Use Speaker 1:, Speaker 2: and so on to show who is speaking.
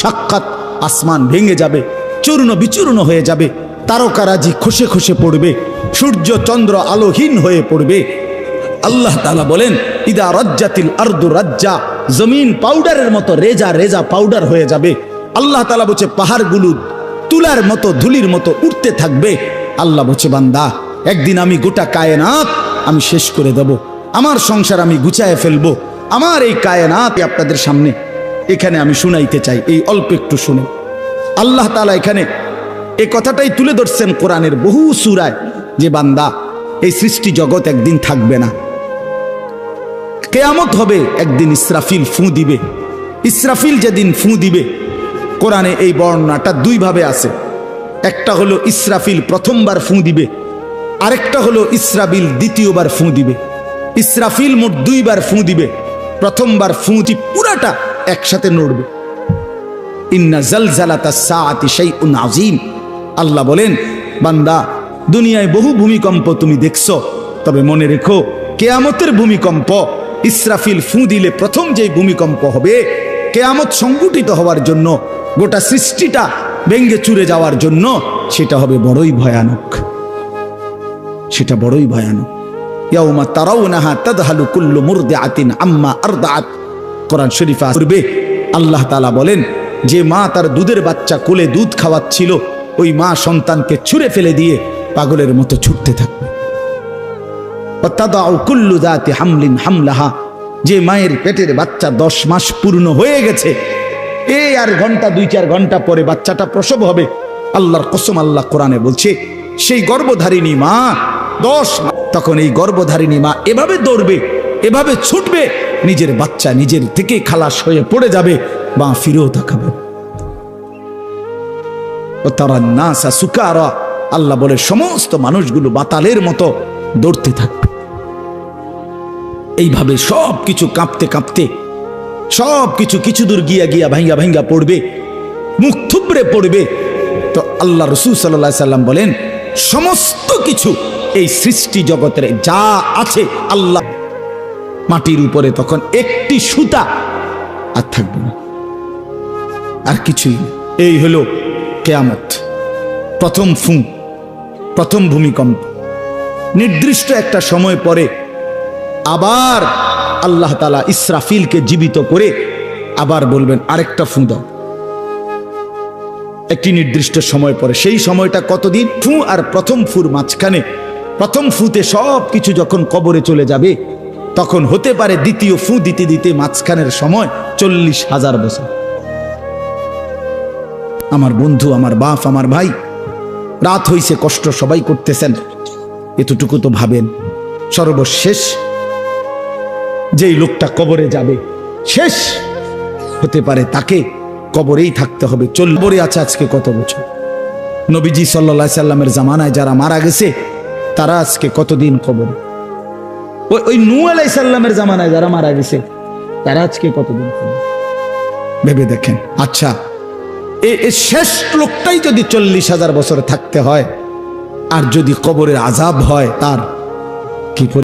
Speaker 1: সাক্ষাৎ, আসমান ভেঙে যাবে, চূর্ণ বিচূর্ণ হয়ে যাবে তারকারাজি খসে খসে পড়বে, সূর্য চন্দ্র আলোহীন হয়ে পড়বে। আল্লাহ তালা বলেন, ইদা রাজ্জাতিল আরদু রাজ্জা জমিন পাউডারের মতো রেজা রেজা পাউডার হয়ে যাবে। আল্লাহ তালা বলছে, পাহাড়গুলো তুলার মতো, ধুলির মতো উঠতে থাকবে। আল্লাহ বলছে, বান্দা, একদিন আমি গোটা কায়নাত আমি শেষ করে দেব। আমার সংসার আমি গুছায় ফেলব। আমার এই কায়নাত আপনাদের সামনে এখানে আমি শুনাইতে চাই, এই অল্প একটু শুনে। আল্লাহ তাআলা এখানে এই কথাটাই তুলে ধরছেন কোরআনের বহু সুরায়, যে বান্দা এই সৃষ্টি জগৎ একদিন থাকবে না। কেয়ামত হবে, একদিন ইসরাফিল ফু দিবে। ইসরাফিল যেদিন ফু দিবে, কোরআনে এই বর্ণনাটা দুইভাবে আছে। একটা হলো ইসরাফিল প্রথমবার ফু দিবে, আরেকটা হলো ইসরাবিল দ্বিতীয়বার ফু দিবে। ইসরাফিল মোট দুইবার ফু দিবে, প্রথমবার ফুঁটি পুরাটা একসাথে নড়বে। ইন্না জালজালাতা সাআতি শাইউন আযীম। আল্লাহ বলেন, বান্দা, দুনিয়ায় বহু ভূমিকম্প তুমি দেখছ, তবে মনে রেখো, কেয়ামতের ভূমিকম্প, ইসরাফিল ফু দিলে প্রথম যেই ভূমিকম্প হবে, কেয়ামত সংগঠিত হওয়ার জন্য, গোটা সৃষ্টিটা ভেঙ্গে চুরে যাওয়ার জন্য, সেটা হবে বড়ই ভয়ানক। সেটা বড়ই ভয়ানক। ইয়াউমা তারাউনাহা তাদহালু কুল্লু মুরদিআতিন আম্মা আরদাআত। কোরআন শরীফে পূর্বে আল্লাহ তালা বলেন, যে মা তার দুধের বাচ্চা কোলে দুধ খাওয়াচ্ছিল, ওই মা সন্তানকে ছুঁড়ে ফেলে দিয়ে পাগলের মতো ছুটতে থাকবে। ওয়াতাদাউ কুল্লু যাতি হামলিন হামলাহা, যে মায়ের পেটের বাচ্চা দশ মাস পূর্ণ হয়ে গেছে এই আর ঘণ্টা, দুই চার ঘণ্টা পরে বাচ্চাটা প্রসব হবে। আল্লাহর কসম আল্লাহ কোরআনে বলছে, সেই গর্ভধারিণী মা দশ তখন এই গর্ভধারিণী মা এভাবে দৌড়বে এভাবে ছুটবে, নিজের বাচ্চা নিজের থেকে খালাস হয়ে পড়ে যাবে, বা ফিরেও তাকাবে। তারা নাসা সুকারা, আল্লাহ বলে, সমস্ত মানুষগুলো বাতালের মতো দৌড়তে থাকবে। এইভাবে সব কিছু কাঁপতে কাঁপতে সব কিছু কিছু দূর গিয়া গিয়া ভাঙ্গা ভাঙ্গা পড়বে, মুখ থুবড়ে পড়বে। তো আল্লাহ রসুল সাল্লাহ সাল্লাম বলেন, সমস্ত কিছু এই সৃষ্টি জগতের যা আছে, আল্লাহ মাটির উপরে তখন একটি সুতা আর থাকবে না। আর কিছুই এই হলো কেয়ামত। প্রথম ফু, প্রথম ভূমিকম্প। নির্দিষ্ট একটা সময় পরে আবার আল্লাহ তালা ইসরাফিলকে জীবিত করে আবার বলবেন, আরেকটা ফু দাও। একটি নির্দিষ্ট সময় পরে। সেই সময়টা কতদিন? ফু আর প্রথম ফুর মাঝখানে। প্রথম ফুতে সব কিছু যখন কবরে চলে যাবে তখন হতে পারে দ্বিতীয় ফু দিতে দিতে মাঝখানের সময় চল্লিশ হাজার বছর। আমার বন্ধু, আমার বাপ, আমার ভাই, রাত হইছে, কষ্ট সবাই করতেছেন। এতটুকু তো ভাবেন। সর্বশেষ যেই লোকটা কবরে যাবে, শেষ হতে পারে তাকে কবরেই থাকতে হবে। চল্বরে আছে আজকে কত বছর? নবীজি সাল্লা সাল্লামের জামানায় যারা মারা গেছে, তারা আজকে কতদিন কবরে? ওই ওই নু আলাই সাল্লামের জামানায় যারা মারা গেছে, তারা আজকে কতদিন ভেবে দেখেন। আচ্ছা শেষ লোকটাই যদি চল্লিশ হাজার বছর থাকতে হয়, আর যদি কবরের আজাব হয়, তার কি